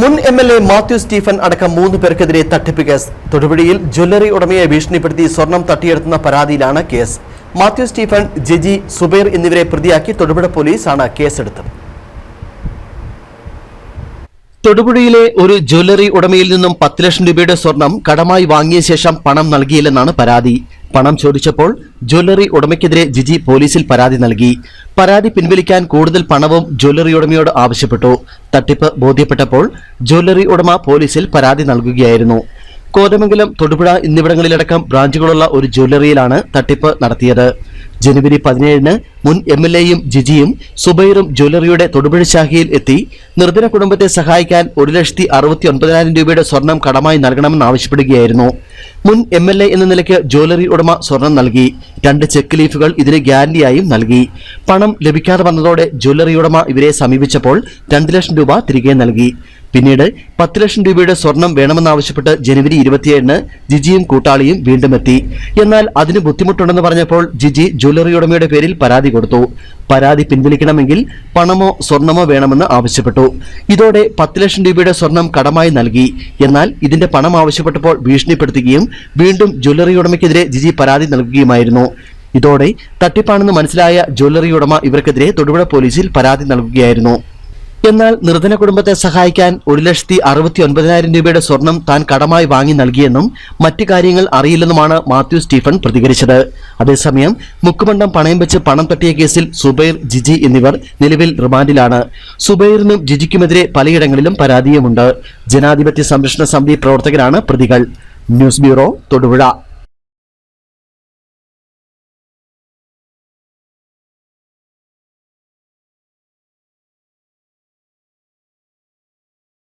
മുൻ M L A Mathew Stephen അടക്കം മൂന്ന് പേർക്കെതിരെ തട്ടിപ്പ് കേസ്. തൊടുപുഴയിൽ ജ്വല്ലറി ഉടമയെ ഭീഷണിപ്പെടുത്തി സ്വർണം തട്ടിയെടുത്തുന്ന പരാതിയിലാണ് കേസ്. മാത്യു സ്റ്റീഫൻ ജെജി സുബേർ എന്നിവരെ പ്രതിയാക്കി തൊടുപുഴ പോലീസാണ് കേസെടുത്തത്. തൊടുപുഴയിലെ ഒരു ജ്വല്ലറി ഉടമയിൽ നിന്നും പത്ത് ലക്ഷം രൂപയുടെ സ്വർണം കടമായി വാങ്ങിയ ശേഷം പണം നൽകിയില്ലെന്നാണ് പരാതി. പണം ചോദിച്ചപ്പോൾ ജ്വല്ലറി ഉടമയ്ക്കെതിരെ ജിജി പോലീസിൽ പരാതി നൽകി. പരാതി പിൻവലിക്കാൻ കൂടുതൽ പണവും ജ്വല്ലറി ഉടമയോട് ആവശ്യപ്പെട്ടു. തട്ടിപ്പ് ബോധ്യപ്പെട്ടപ്പോൾ ജ്വല്ലറി ഉടമ പോലീസിൽ പരാതി നൽകുകയായിരുന്നു. കോതമംഗലം തൊടുപുഴ എന്നിവിടങ്ങളിലടക്കം ബ്രാഞ്ചുകളുള്ള ഒരു ജ്വല്ലറിയിലാണ് തട്ടിപ്പ് നടത്തിയത്. ജനുവരി പതിനേഴിന് മുൻ എം എൽ എയും ജിജിയും സുബൈറും ജ്വല്ലറിയുടെ തൊടുപുഴ ശാഖയിൽ എത്തി. നിർധന കുടുംബത്തെ സഹായിക്കാൻ ഒരു ലക്ഷത്തി അറുപത്തി ഒൻപതിനായിരം രൂപയുടെ സ്വർണം കടമായി നൽകണമെന്ന് ആവശ്യപ്പെടുകയായിരുന്നു. മുൻ എം എൽ എ എന്ന നിലയ്ക്ക് ജ്വല്ലറി ഉടമ സ്വർണം നൽകി. രണ്ട് ചെക്ക് ലീഫുകൾ ഇതിന് ഗ്യാരണ്ടിയായും നൽകി. പണം ലഭിക്കാതെ വന്നതോടെ ജ്വല്ലറി ഉടമ ഇവരെ സമീപിച്ചപ്പോൾ രണ്ട് ലക്ഷം രൂപ തിരികെ നൽകി. പിന്നീട് പത്ത് ലക്ഷം രൂപയുടെ സ്വർണം വേണമെന്നാവശ്യപ്പെട്ട് ജനുവരി ഇരുപത്തിയേഴിന് ജിജിയും കൂട്ടാളിയും വീണ്ടും എത്തി. എന്നാൽ അതിന് ബുദ്ധിമുട്ടുണ്ടെന്ന് പറഞ്ഞപ്പോൾ ജിജി ജ്വല്ലറി ഉടമയുടെ പേരിൽ പരാതി കൊടുത്തു. പരാതി പിൻവലിക്കണമെങ്കിൽ പണമോ സ്വർണമോ വേണമെന്ന് ആവശ്യപ്പെട്ടു. ഇതോടെ പത്ത് ലക്ഷം രൂപയുടെ സ്വർണം കടമായി നൽകി. എന്നാൽ ഇതിന്റെ പണം ആവശ്യപ്പെട്ടപ്പോൾ ഭീഷണിപ്പെടുത്തുകയും വീണ്ടും ജ്വല്ലറി ഉടമയ്ക്കെതിരെ ജിജി പരാതി നൽകുകയുമായിരുന്നു. ഇതോടെ തട്ടിപ്പാണെന്ന് മനസ്സിലായ ജ്വല്ലറി ഉടമ ഇവർക്കെതിരെ തൊടുപുഴ പോലീസിൽ പരാതി നൽകുകയായിരുന്നു. എന്നാൽ നിർധന കുടുംബത്തെ സഹായിക്കാൻ ഒരു ലക്ഷത്തി അറുപത്തി ഒൻപതിനായിരം രൂപയുടെ സ്വർണം താൻ കടമായി വാങ്ങി നൽകിയെന്നും മറ്റു കാര്യങ്ങൾ അറിയില്ലെന്നുമാണ് മാത്യു സ്റ്റീഫൻ പ്രതികരിച്ചത്. അതേസമയം മുക്കുമണ്ഡം പണയം വെച്ച് പണം തട്ടിയ കേസിൽ സുബൈർ ജിജി എന്നിവർ നിലവിൽ റിമാൻഡിലാണ്. സുബൈറിനും ജിജിക്കുമെതിരെ പലയിടങ്ങളിലും പരാതിയുമുണ്ട്. ജനാധിപത്യ സംരക്ഷണ സമിതി പ്രവർത്തകരാണ് പ്രതികൾ. News bureau Thodupuzha.